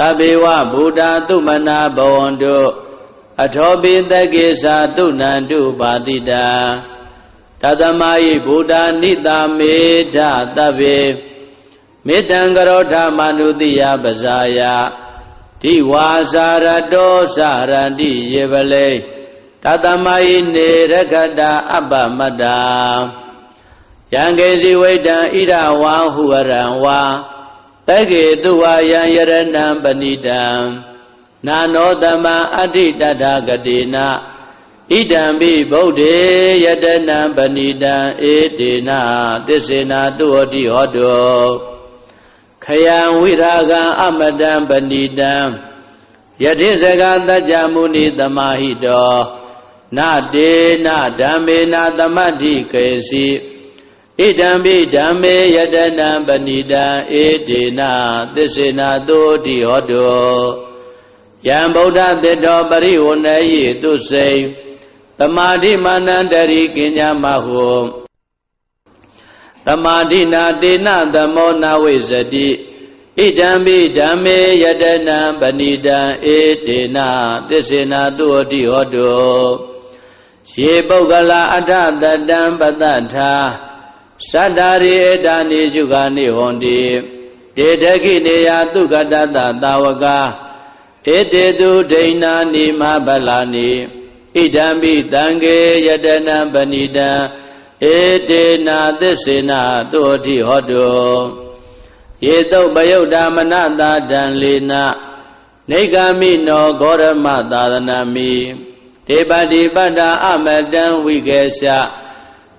တဘေဝဗုဒ္ဓသုမနာဘဝန္တုအထောပိတကေသာတုဏန္တုပါတိတာတသမယိဗုဒ္ဓနိတာမေဓတဗေမေတံကရောဓမနုတိယပဇာယတိဝါစာရတောစာရတိယေပလေတသမယိနေရခတာအပ္ပမတ္တာယံကေစီဝိတံဣရဝါဟုရံဝါ တကေတုဝါယံယရဏံပဏိတံနာနောတမံအဋ္ဌိတတဂတိနာဣဒံပိဗုဒ္ဓေယတနံပဏိတံဧတေနာတစ္ဆေနာတုဟတိဟောတောခယံဝိရာဂံအမတံပဏိတံယတိစကတัจ jা မုနိသမာဟိတောနတေနဓမ္မေနသမတ္ထိကေစီ ဣဒံပိဓမ္မေယတနံပဏိတံဧတေနသစ္စေနာတုတိဟောတောယံဗုဒ္ဓတေတောပရိဝဏယေတုစိံတမာတိမာနန္တရိကိညာမဟုတမာတိနာတေနသမောနာဝိဇတိဣဒံပိဓမ္မေယတနံပဏိတံဧတေနသစ္စေနာတုတိဟောတောယေပုဂ္ဂလာအထတတံပတ္ထာ သတ္တာရိဧတာနိရှုခာနိဟွန်တိတေတခိနေယသုကတတသာဝကာဧတေတုဒိဏာနိမဗလာနိဣဒံပိတံကေယတနံပဏိတံဧတေနာသစ္စေနာတုတိဟောတောယေတုပယုတ်တာမနတာတံလေနနေဂမိနောဂောရမသာသနာမိဒေပတိပတ္တာအမတံဝိကေရှ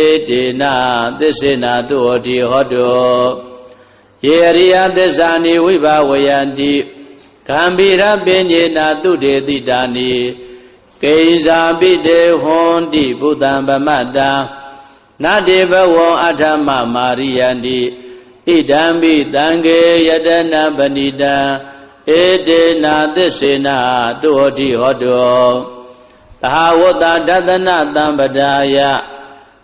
ဧတေနသစ္စေနာတုဟောတိဟောတောယေရိယသစ္စာနိဝိဘဝယန္တိကံဗိရပင်ညေနာတုတေတိတာနိကိဉ္စာပိတေဟွန်တိဘုဒ္ဓံဗမတ္တာနတေဘဝံအထမမာရိယန္တိဣဒံပိတံကေယတနာပဏိတံဧတေနာသစ္စေနာတုဟောတိဟောတောသဟာဝတ္တဒသနတံပဒါယ